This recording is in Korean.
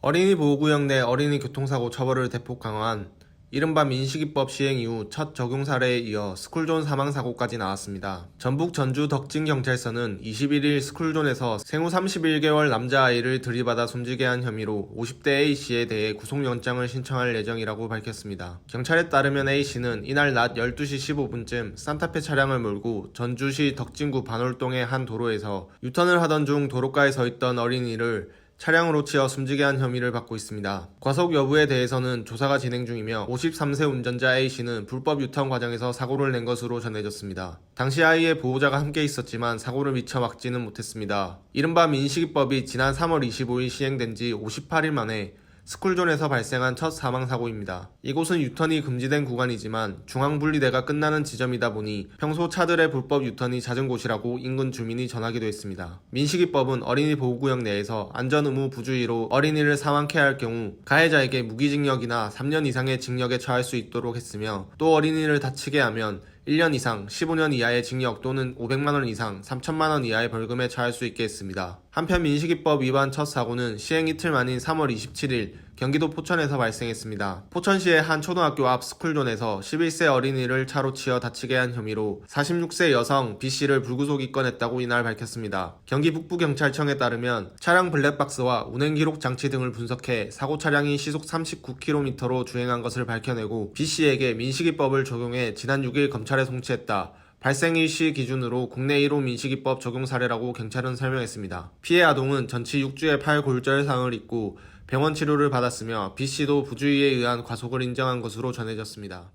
어린이 보호구역 내 어린이 교통사고 처벌을 대폭 강화한 이른바 민식이법 시행 이후 첫 적용 사례에 이어 스쿨존 사망 사고까지 나왔습니다. 전북 전주 덕진 경찰서는 21일 스쿨존에서 생후 31개월 남자아이를 들이받아 숨지게 한 혐의로 50대 A씨에 대해 구속영장을 신청할 예정이라고 밝혔습니다. 경찰에 따르면 A씨는 이날 낮 12시 15분쯤 산타페 차량을 몰고 전주시 덕진구 반월동의 한 도로에서 유턴을 하던 중 도로가에 서 있던 어린이를 차량으로 치어 숨지게 한 혐의를 받고 있습니다. 과속 여부에 대해서는 조사가 진행 중이며 53세 운전자 A씨는 불법 유턴 과정에서 사고를 낸 것으로 전해졌습니다. 당시 아이의 보호자가 함께 있었지만 사고를 미처 막지는 못했습니다. 이른바 민식이법이 지난 3월 25일 시행된 지 58일 만에 스쿨존에서 발생한 첫 사망사고입니다. 이곳은 유턴이 금지된 구간이지만 중앙분리대가 끝나는 지점이다 보니 평소 차들의 불법 유턴이 잦은 곳이라고 인근 주민이 전하기도 했습니다. 민식이법은 어린이 보호구역 내에서 안전 의무 부주의로 어린이를 사망케 할 경우 가해자에게 무기징역이나 3년 이상의 징역에 처할 수 있도록 했으며 또 어린이를 다치게 하면 1년 이상 15년 이하의 징역 또는 500만원 이상 3천만원 이하의 벌금에 처할 수 있게 했습니다. 한편 민식이법 위반 첫 사고는 시행 이틀 만인 3월 27일 경기도 포천에서 발생했습니다. 포천시의 한 초등학교 앞 스쿨존에서 11세 어린이를 차로 치어 다치게 한 혐의로 46세 여성 B씨를 불구속 입건했다고 이날 밝혔습니다. 경기 북부경찰청에 따르면 차량 블랙박스와 운행 기록 장치 등을 분석해 사고 차량이 시속 39km로 주행한 것을 밝혀내고 B씨에게 민식이법을 적용해 지난 6일 검찰에 송치했다. 발생 일 시 기준으로 국내 1호 민식이법 적용 사례라고 경찰은 설명했습니다. 피해 아동은 전치 6주의 팔 골절상을 입고 병원 치료를 받았으며 B씨도 부주의에 의한 과속을 인정한 것으로 전해졌습니다.